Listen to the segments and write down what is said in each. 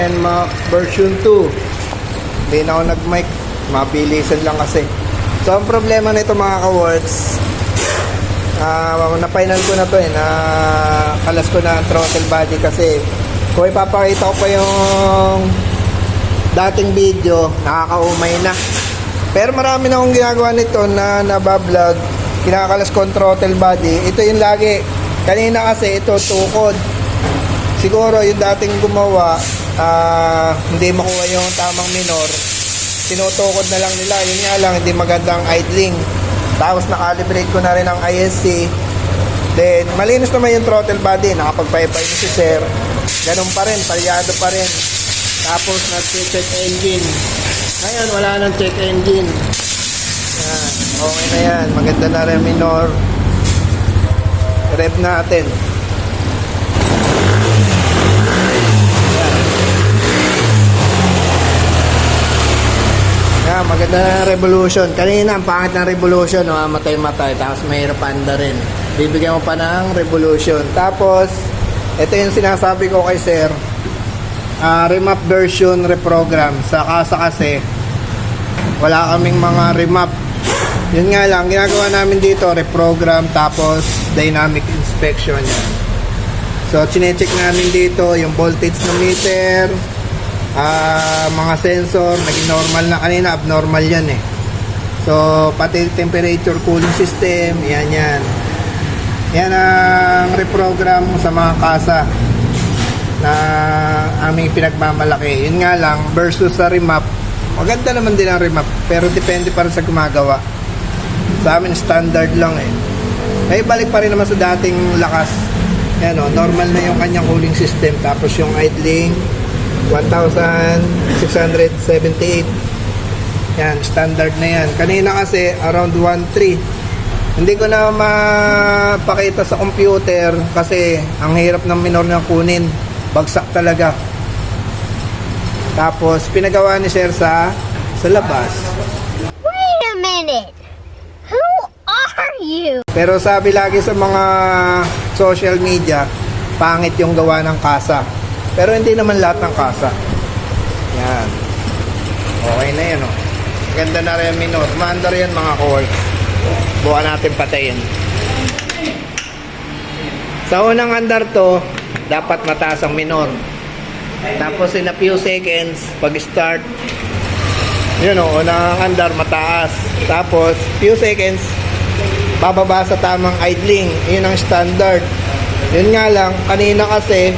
NMAX version 2. Hindi na ako nag-mic. Mabilisan lang kasi. So, ang problema nito mga ka-works, ah na-final ko na to eh, na kalas ko na throttle body kasi kung ipapakita ko pa yung dating video, nakakaumay na. Pero marami na akong ginagawa nito na nabablog, kinakalas ko throttle body. Ito yung lagi. Kanina kasi ito tukod. Siguro yung dating gumawa, ah, hindi makuha yung tamang minor. Tinutukod na lang nila. Yun nga lang, hindi magandang idling. Tapos nakalibrate ko na rin ang ISC. Then, malinis naman yung throttle body. Nakapagpaypay na si Sir. Ganun pa rin, palyado pa rin. Tapos, nag-check engine. Ngayon, wala nang check engine. Yan. Okay na yan. Maganda na rin minor. Rev natin. Yan, maganda na revolution. Kanina, ang pangit ng revolution, no? matay-matay. Tapos mahirap anda rin. Bibigyan mo pa ng revolution. Tapos, ito yung sinasabi ko kay sir. Ah, remap version reprogram. Sa kasa kasi, wala kaming mga remap. Yun nga lang, ginagawa namin dito, reprogram, tapos dynamic inspection yan. So, chinecheck namin dito yung voltage ng meter, ah mga sensor, naging normal na kanina, abnormal yan eh. So, pati temperature cooling system, yan yan. Yan ang reprogram sa mga kasa na aming pinagmamalaki. Yun nga lang, versus sa remap, maganda naman din ang remap, pero depende pa rin sa gumagawa. Sa amin, standard lang eh. May balik pa rin naman sa dating lakas. Yan o, normal na yung kanyang cooling system. Tapos yung idling, 1,678. Yan, standard na yan. Kanina kasi, around 1,3. Hindi ko na mapakita sa computer kasi ang hirap ng minor na kunin. Bagsak talaga. Tapos, pinagawa ni Sir sa, sa labas. Wait a minute. Who are you? Pero sabi lagi sa mga social media, pangit yung gawa ng kasa. Pero hindi naman lahat ng kasa. Yan. Okay na yan, oh. Ganda na rin minor. Maandar yan mga court. Buka natin patayin. Sa unang andar to, dapat mataas ang minor. Tapos in a few seconds, pag start, yun o, unang andar mataas. Tapos, few seconds, bababa sa tamang idling. Yun ang standard. Yun nga lang, kanina kasi,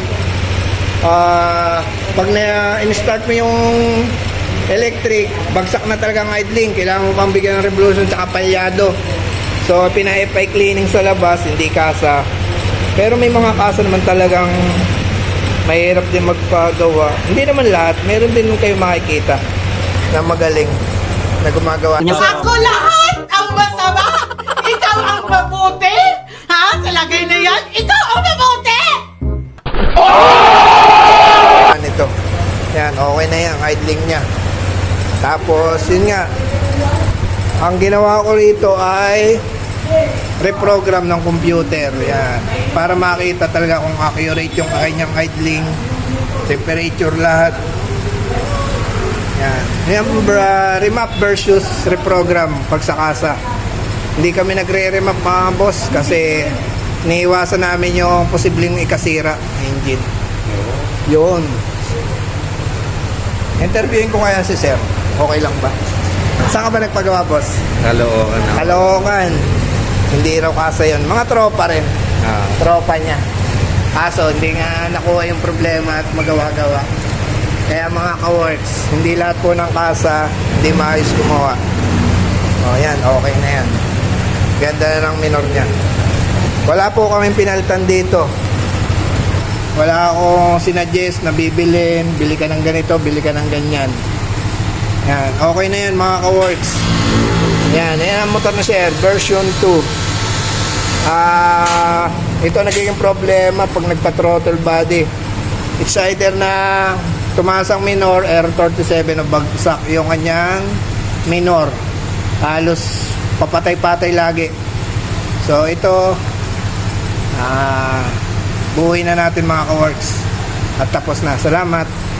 ah pag na-instart mo yung electric, bagsak na talaga ang idling. Kailangan mo pang bigyan ng revolution tsaka palyado. So, pina-FI cleaning sa labas, hindi kasa. Pero may mga kasa naman talagang mahirap din magpagawa. Hindi naman lahat, meron din kayo makikita na magaling na gumagawa. Ako lahat ang masama! Ikaw ang mabuti! Ha? Sa lagay na yan, ikaw ang mabuti! nito. Yan, okay na yan, idling niya. Tapos, yun nga, ang ginawa ko rito ay reprogram ng computer. Yan. Para makita talaga kung accurate yung kanyang idling, temperature lahat. Yan. Yan, bra, remap versus reprogram pag sa kasa. Hindi kami nagre-remap mga boss kasi niiwasan namin yung posibleng ikasira ng engine. Yun. Interviewin ko kaya si Sir. Okay lang ba? Saan ka ba nagpagawa, boss? Kalookan ako. Caloocan. Hindi raw kasa yun. Mga tropa rin. Ah, Tropa niya. Kaso, hindi nga nakuha yung problema at magawa-gawa. Kaya mga ka-works, hindi lahat po ng kasa, hindi maayos gumawa. O yan, okay na yan. Ganda na ng minor niya. Wala po kaming pinaltan dito. Wala akong sinuggest na bibilin, bili ka ng ganito, bili ka ng ganyan. Yan, okay na yan mga ka-works. Yan, yan ang motor na siya, version 2. Ah, ito nagiging problema pag nagpa-throttle body. It's either na tumaas ang minor, R37 o bagsak yung kanyang minor. Halos papatay-patay lagi. So ito, ah, buhay na natin mga ka-works. At tapos na. Salamat.